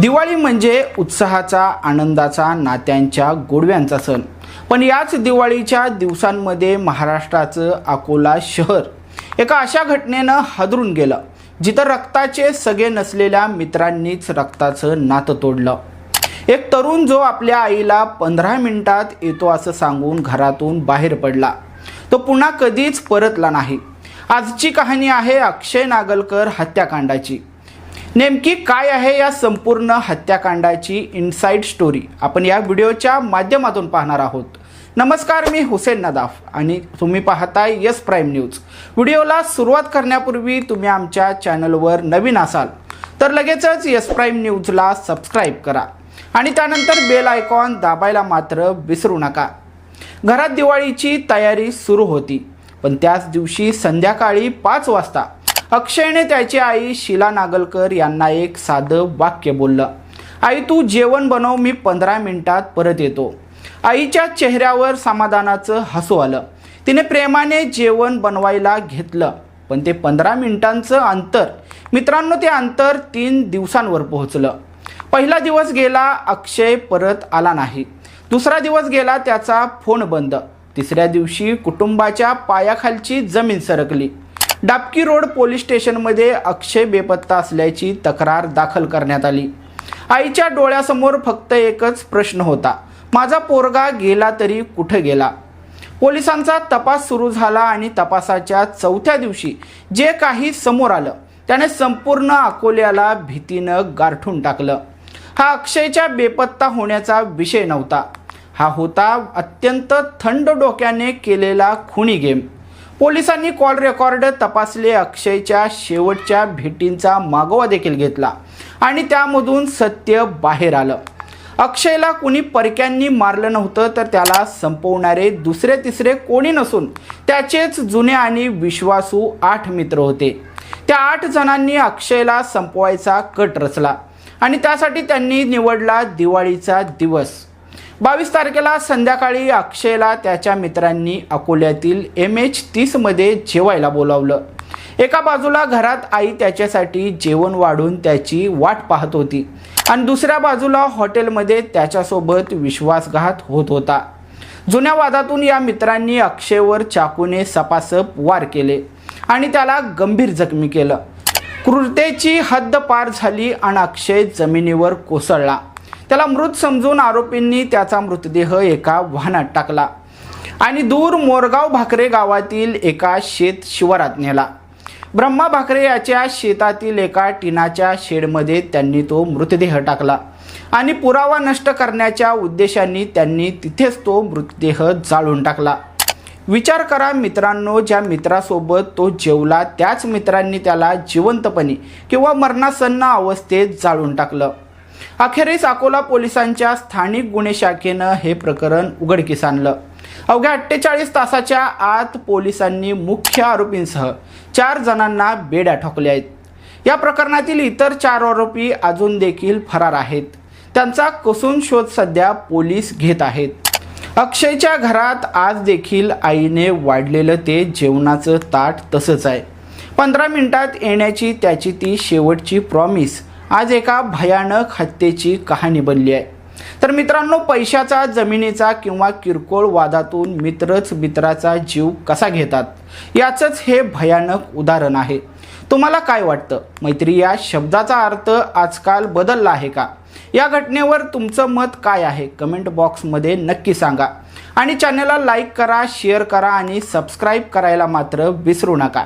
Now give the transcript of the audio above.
दिवाळी म्हणजे उत्साहाचा आनंदाचा नात्यांच्या गोडव्यांचा सण. पण याच दिवाळीच्या दिवसांमध्ये महाराष्ट्राचं अकोला शहर एका अशा घटनेनं हादरून गेलं जिथं रक्ताचे सगळे नसलेल्या मित्रांनीच रक्ताचं नातं तोडलं. एक तरुण जो आपल्या आईला पंधरा मिनिटात येतो असं सांगून घरातून बाहेर पडला. तो पुन्हा कधीच परतला नाही. आजची कहाणी आहे अक्षय नागलकर हत्याकांडाची. नेमकी काय आहे या संपूर्ण हत्याकांडाची इनसाईड स्टोरी आपण या व्हिडिओच्या माध्यमातून पाहणार आहोत. नमस्कार मी हुसेन नदाफ आणि तुम्ही पाहताय यस प्राईम न्यूज. व्हिडिओला सुरुवात करण्यापूर्वी तुम्ही आमच्या चॅनलवर नवीन असाल तर लगेचच यस प्राईम न्यूजला सबस्क्राईब करा आणि त्यानंतर बेल आयकॉन दाबायला मात्र विसरू नका. घरात दिवाळीची तयारी सुरू होती पण त्याच दिवशी संध्याकाळी पाच वाजता अक्षयने त्याची आई शिला नागलकर यांना एक साधं वाक्य बोललं. आई तू जेवण बनव मी पंधरा मिनिटात परत येतो. आईच्या चेहऱ्यावर समाधानाचं हसू आलं. तिने प्रेमाने जेवण बनवायला घेतलं पण ते पंधरा मिनिटांचं अंतर मित्रांनो ते अंतर तीन दिवसांवर पोहोचलं. पहिला दिवस गेला अक्षय परत आला नाही. दुसरा दिवस गेला त्याचा फोन बंद. तिसऱ्या दिवशी कुटुंबाच्या पायाखालची जमीन सरकली. डाबकी रोड पोलीस स्टेशनमध्ये अक्षय बेपत्ता असल्याची तक्रार दाखल करण्यात आली. आईच्या डोळ्यासमोर फक्त एकच प्रश्न होता. माझा पोरगा गेला तरी कुठं गेला? पोलिसांचा तपास सुरू झाला आणि तपासाच्या चौथ्या दिवशी जे काही समोर आलं त्याने संपूर्ण अकोल्याला भीतीनं गारठून टाकलं. हा अक्षयच्या बेपत्ता होण्याचा विषय नव्हता. हा होता अत्यंत थंड डोक्याने केलेला खुनी गेम. पोलिसांनी कॉल रेकॉर्ड तपासले. अक्षयच्या शेवटच्या भेटींचा मागोवा देखील घेतला आणि त्यामधून सत्य बाहेर आलं. अक्षयला कुणी परक्यांनी मारलं नव्हतं तर त्याला संपवणारे दुसरे तिसरे कोणी नसून त्याचेच जुने आणि विश्वासू आठ मित्र होते. त्या आठ जणांनी अक्षयला संपवायचा कट रचला आणि त्यासाठी त्यांनी निवडला दिवाळीचा दिवस. बावीस तारखेला संध्याकाळी अक्षयला त्याच्या मित्रांनी अकोल्यातील एम एच तीसमध्ये जेवायला बोलावलं. एका बाजूला घरात आई त्याच्यासाठी जेवण वाढून त्याची वाट पाहत होती आणि दुसऱ्या बाजूला हॉटेलमध्ये त्याच्यासोबत विश्वासघात होत होता. जुन्या वादातून या मित्रांनी अक्षयवर चाकूने सपासप वार केले आणि त्याला गंभीर जखमी केलं. क्रूरतेची हद्द पार झाली आणि अक्षय जमिनीवर कोसळला. त्याला मृत समजून आरोपींनी त्याचा मृतदेह एका वाहनात टाकला आणि दूर मोरगाव भाकरे गावातील एका शेत शिवारात नेला. ब्रह्मा भाकरे याच्या शेतातील एका टिनाच्या शेडमध्ये त्यांनी तो मृतदेह टाकला आणि पुरावा नष्ट करण्याच्या उद्देशाने त्यांनी तिथेच तो मृतदेह जाळून टाकला. विचार करा मित्रांनो ज्या मित्रासोबत तो जेवला त्याच मित्रांनी त्याला जिवंतपणे किंवा मरणासन्न अवस्थेत जाळून टाकलं. अखेरीस अकोला पोलिसांच्या स्थानिक गुन्हे शाखेनं हे प्रकरण उघडकीस आणलं. अवघ्या अठ्ठेचाळीस तासाच्या आत पोलिसांनी मुख्य आरोपींसह चार जणांना बेड्या ठोकल्या आहेत. या प्रकरणातील इतर चार आरोपी अजून देखील फरार आहेत. त्यांचा कसून शोध सध्या पोलीस घेत आहेत. अक्षयच्या घरात आज देखील आईने वाढलेलं ते जेवणाचं ताट तसंच आहे. पंधरा मिनिटात येण्याची त्याची ती शेवटची प्रॉमिस आज एका भयानक हत्येची कहाणी बनली आहे. तर मित्रांनो पैशाचा जमिनीचा किंवा किरकोळ वादातून मित्रच मित्राचा जीव कसा घेतात? याचंच हे भयानक उदाहरण आहे. तुम्हाला काय वाटतं? मैत्री या शब्दाचा अर्थ आजकाल बदलला आहे का? या घटनेवर तुमचं मत काय आहे? कमेंट बॉक्समध्ये नक्की सांगा. आणि चॅनलला लाईक करा शेअर करा आणि सबस्क्राईब करायला मात्र विसरू नका.